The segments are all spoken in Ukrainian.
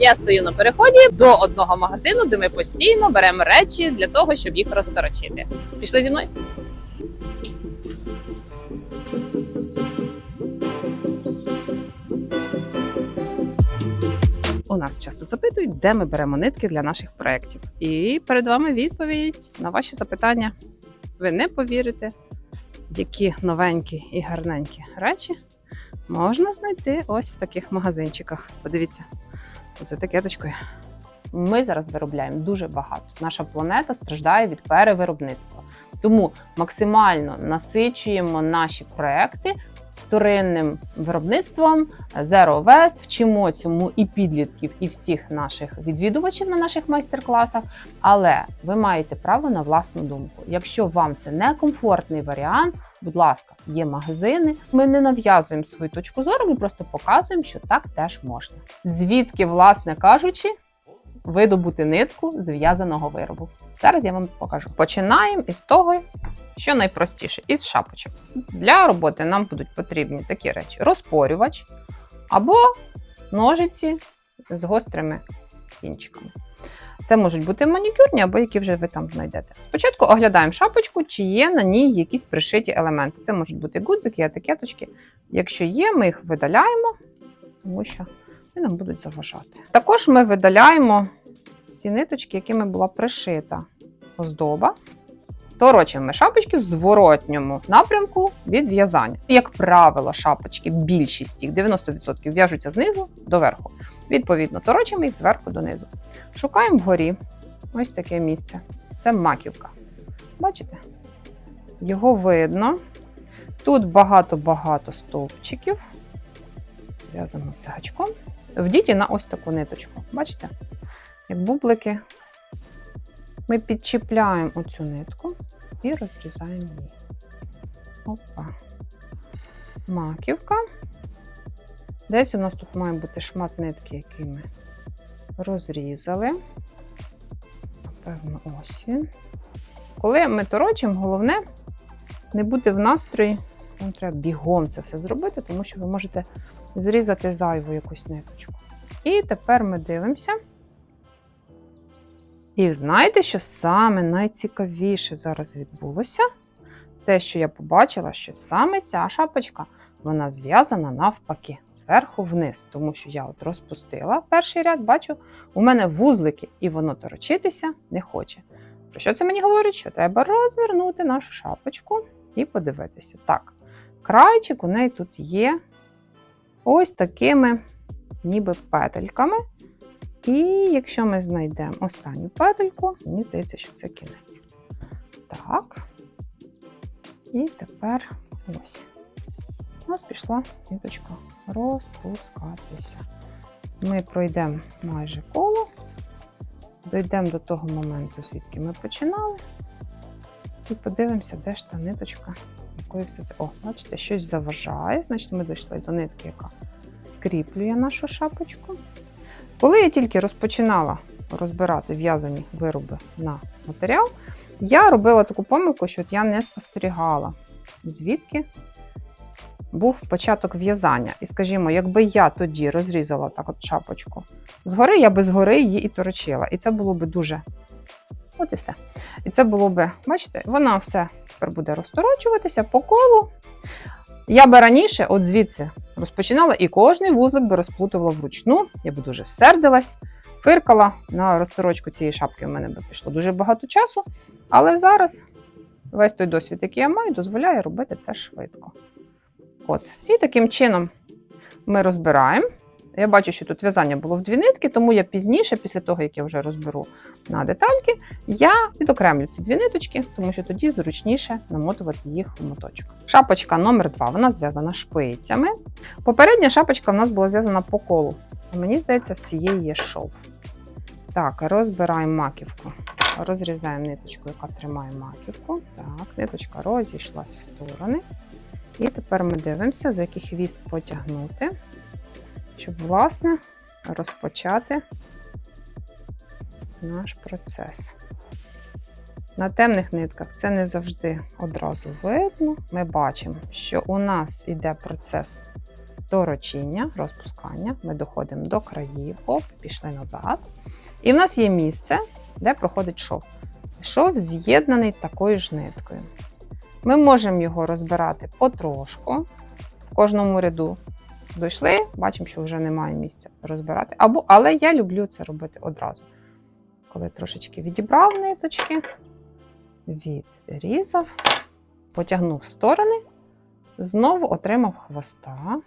Я стою на переході до одного магазину, де ми постійно беремо речі для того, щоб їх розторочити. Пішли зі мною. У нас часто запитують, де ми беремо нитки для наших проєктів. І перед вами відповідь на ваші запитання. Ви не повірите, які новенькі і гарненькі речі можна знайти ось в таких магазинчиках. Подивіться, з етикеточкою. Ми зараз виробляємо дуже багато. Наша планета страждає від перевиробництва. Тому максимально насичуємо наші проекти вторинним виробництвом Zero Waste, вчимо цьому і підлітків, і всіх наших відвідувачів на наших майстер-класах. Але ви маєте право на власну думку. Якщо вам це не комфортний варіант, будь ласка, є магазини. Ми не нав'язуємо свою точку зору, ми просто показуємо, що так теж можна. Звідки, власне кажучи, видобути нитку з в'язаного виробу. Зараз я вам покажу. Починаємо із того, що найпростіше, із шапочок. Для роботи нам будуть потрібні такі речі: розпорювач або ножиці з гострими кінчиками. Це можуть бути манікюрні або які вже ви там знайдете. Спочатку оглядаємо шапочку, чи є на ній якісь пришиті елементи. Це можуть бути гудзики, етикеточки. Якщо є, ми їх видаляємо, тому що вони нам будуть заважати. Також ми видаляємо всі ниточки, якими була пришита оздоба. Торочимо ми шапочки в зворотньому напрямку від в'язання. Як правило, шапочки, більшість їх 90% в'яжуться знизу до верху. Відповідно, торочимо їх зверху донизу. Шукаємо вгорі ось таке місце. Це маківка. Бачите? Його видно. Тут багато-багато стовпчиків. Зв'язано це гачком. На ось таку ниточку. Бачите? Як бублики. Ми підчіпляємо оцю нитку і розрізаємо її. Опа. Маківка. Десь у нас тут має бути шмат нитки, який ми розрізали. Напевно, ось він. Коли ми торочимо, головне не бути в настрої. Вам треба бігом це все зробити, тому що ви можете зрізати зайву якусь ниточку. І тепер ми дивимося. І знаєте, що саме найцікавіше зараз відбулося? Те, що я побачила, що саме ця шапочка вона зв'язана навпаки, зверху вниз, тому що я от розпустила перший ряд, бачу, у мене вузлики, і воно торочитися не хоче. Про що це мені говорить? Що треба розвернути нашу шапочку і подивитися. Так, крайчик у неї тут є ось такими ніби петельками. І якщо ми знайдемо останню петельку, мені здається, що це кінець. Так. І тепер ось. Нас пішла ниточка розпускатися. Ми пройдемо майже коло, дійдемо до того моменту, звідки ми починали. І подивимося, де ж та ниточка, якою все це. О, бачите, щось заважає. Значить, ми дійшли до нитки, яка скріплює нашу шапочку. Коли я тільки розпочинала розбирати в'язані вироби на матеріал, я робила таку помилку, що от я не спостерігала, звідки був початок в'язання. І, скажімо, якби я тоді розрізала так от шапочку згори, я би згори її і торочила. І це було би дуже. От і все. І це було би, бачите, вона все тепер буде розторочуватися по колу. Я би раніше, от звідси, розпочинала і кожний вузлик би розплутувала вручну. Я би дуже сердилась, фиркала на розторочку цієї шапки. У мене би пішло дуже багато часу. Але зараз весь той досвід, який я маю, дозволяє робити це швидко. От. І таким чином ми розбираємо. Я бачу, що тут в'язання було в дві нитки, тому я пізніше, після того, як я вже розберу на детальки, я відокремлю ці дві ниточки, тому що тоді зручніше намотувати їх в моточок. Шапочка номер 2 вона зв'язана шпицями. Попередня шапочка в нас була зв'язана по колу. Мені здається, в цієї є шов. Так, розбираємо маківку. Розрізаємо ниточку, яка тримає маківку. Так, ниточка розійшлась в сторони. І тепер ми дивимося, за який хвіст потягнути, щоб, власне, розпочати наш процес. На темних нитках це не завжди одразу видно. Ми бачимо, що у нас йде процес торочіння, розпускання. Ми доходимо до країв, оп, пішли назад. І в нас є місце, де проходить шов. Шов з'єднаний такою ж ниткою. Ми можемо його розбирати потрошку в кожному ряду. Дійшли, бачимо, що вже немає місця розбирати. Або, але я люблю це робити одразу. Коли трошечки відібрав ниточки, відрізав, потягнув в сторони, знову отримав хвоста,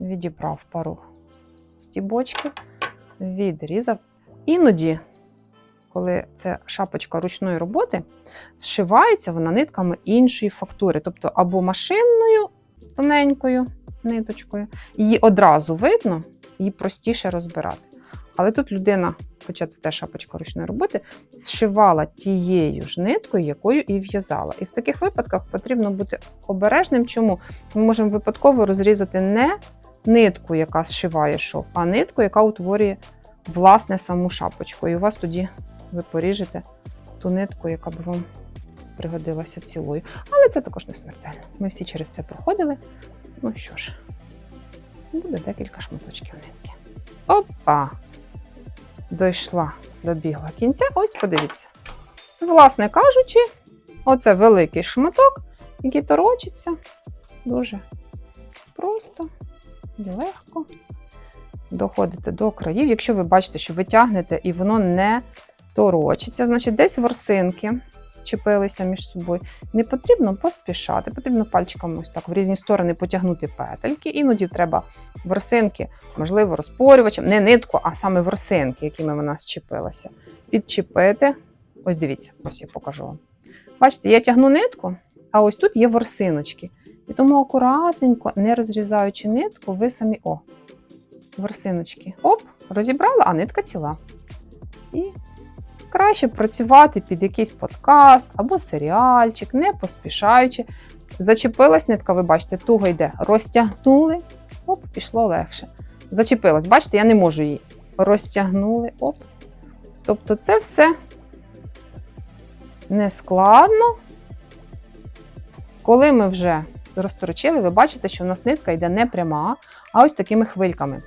відібрав пару стібочків, відрізав. Іноді, коли це шапочка ручної роботи, зшивається вона нитками іншої фактури, тобто або машинною тоненькою ниточкою. Її одразу видно, її простіше розбирати. Але тут людина, хоча це теж шапочка ручної роботи, зшивала тією ж ниткою, якою і в'язала. І в таких випадках потрібно бути обережним. Чому ми можемо випадково розрізати не нитку, яка зшиває шов, а нитку, яка утворює власне саму шапочку. І у вас тоді ви поріжете ту нитку, яка б вам пригодилася цілою. Але це також не смертельно. Ми всі через це проходили. Ну що ж, буде декілька шматочків нитки. Опа! Дійшла, добігла кінця. Ось подивіться. Власне кажучи, оце великий шматок, який торочиться дуже просто і легко. Доходите до країв. Якщо ви бачите, що ви тягнете і воно не торочиться, значить десь ворсинки зчепилися між собою. Не потрібно поспішати, потрібно пальчиками ось так в різні сторони потягнути петельки. Іноді треба ворсинки, можливо, розпорювачем, не нитку, а саме ворсинки, якими вона зчепилася. Підчепити. Ось дивіться, ось я покажу вам. Бачите, я тягну нитку, а ось тут є ворсиночки. І тому акуратненько, не розрізаючи нитку, ви самі о, ворсиночки. Оп, розібрала, а нитка ціла. Краще працювати під якийсь подкаст або серіальчик, не поспішаючи. Зачепилась нитка, ви бачите, туго йде. Розтягнули, оп, пішло легше. Зачепилась, бачите, я не можу її. Розтягнули, оп. Тобто це все не складно. Коли ми вже розторочили, ви бачите, що в нас нитка йде не пряма, а ось такими хвильками.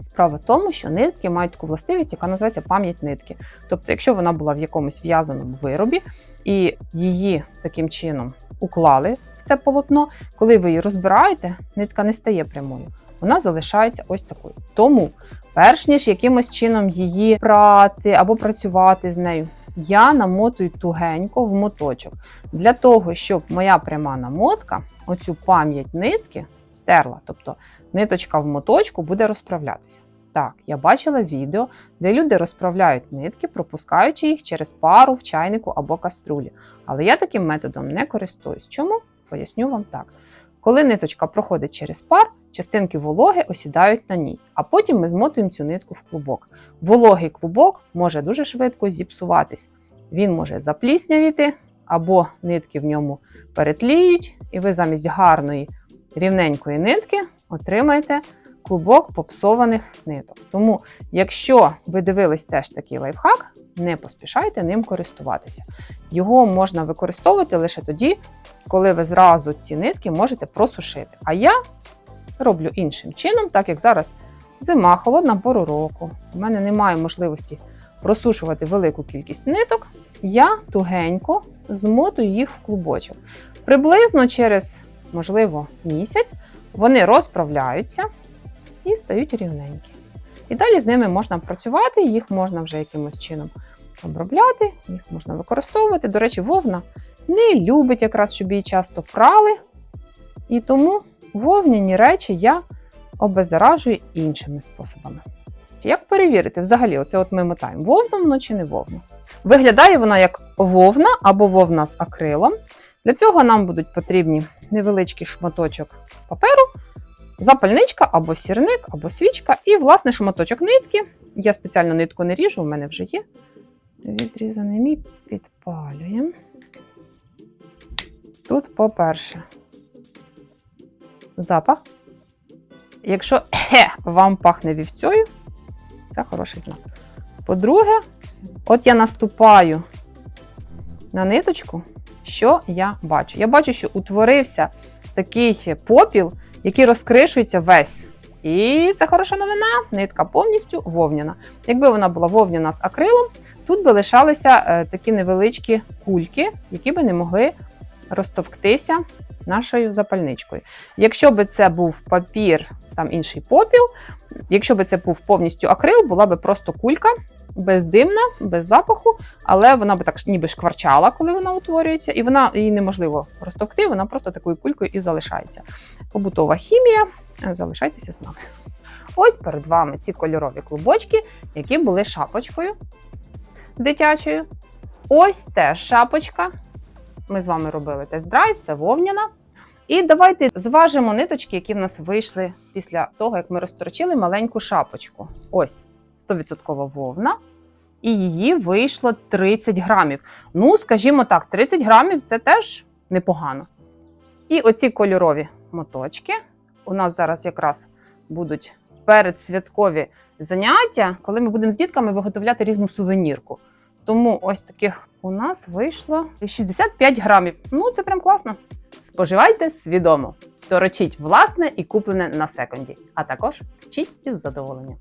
Справа в тому, що нитки мають таку властивість, яка називається пам'ять нитки. Тобто, якщо вона була в якомусь в'язаному виробі і її таким чином уклали в це полотно, коли ви її розбираєте, нитка не стає прямою, вона залишається ось такою. Тому, перш ніж якимось чином її прати або працювати з нею, я намотую тугенько в моточок для того, щоб моя пряма намотка, оцю пам'ять нитки, стерла. Тобто ниточка в моточку буде розправлятися. Так, я бачила відео, де люди розправляють нитки, пропускаючи їх через пару в чайнику або каструлі. Але я таким методом не користуюсь. Чому? Поясню вам так. Коли ниточка проходить через пар, частинки вологи осідають на ній, а потім ми змотуємо цю нитку в клубок. Вологий клубок може дуже швидко зіпсуватись. Він може запліснявіти, або нитки в ньому перетліють, і ви замість гарної рівненької нитки отримаєте клубок попсованих ниток. Тому, якщо ви дивились теж такий лайфхак, не поспішайте ним користуватися. Його можна використовувати лише тоді, коли ви зразу ці нитки можете просушити. А я роблю іншим чином, так як зараз зима, холодна пору року. У мене немає можливості просушувати велику кількість ниток. Я тугенько змотую їх в клубочок. Приблизно через, можливо, місяць вони розправляються і стають рівненькі. І далі з ними можна працювати, їх можна вже якимось чином обробляти, їх можна використовувати. До речі, вовна не любить якраз, щоб її часто прали. І тому вовняні речі я обеззаражую іншими способами. Як перевірити взагалі, оце от ми мотаємо, вовна воно чи не вовна? Виглядає вона як вовна або вовна з акрилом. Для цього нам будуть потрібні невеличкий шматочок паперу, запальничка або сірник, або свічка, і, власне, шматочок нитки. Я спеціально нитку не ріжу, у мене вже є. Відрізаний мій підпалюємо. Тут, по-перше, запах. Якщо хе, вам пахне вівцею, це хороший знак. По-друге, от я наступаю на ниточку, що я бачу? Я бачу, що утворився такий попіл, який розкришується весь. І це хороша новина. Нитка повністю вовняна. Якби вона була вовняна з акрилом, тут би лишалися е, такі невеличкі кульки, які би не могли розтовктися нашою запальничкою. Якщо би це був папір, там інший попіл, якщо би це був повністю акрил, була би просто кулька, бездимна, без запаху, але вона би так ніби шкварчала, коли вона утворюється, і вона її неможливо розтовкти, вона просто такою кулькою і залишається. Побутова хімія. Залишайтеся з нами. Ось перед вами ці кольорові клубочки, які були шапочкою дитячою. Ось теж шапочка. Ми з вами робили тест-драйв, це вовняна. І давайте зважимо ниточки, які в нас вийшли після того, як ми розторочили маленьку шапочку. Ось 100% вовна. І її вийшло 30 грамів. Ну, скажімо так, 30 грамів це теж непогано. І оці кольорові моточки у нас зараз якраз будуть передсвяткові заняття, коли ми будемо з дітками виготовляти різну сувенірку. Тому ось таких у нас вийшло 65 грамів. Ну, це прям класно. Споживайте свідомо, торочіть власне і куплене на секонді, а також вчіть із задоволенням.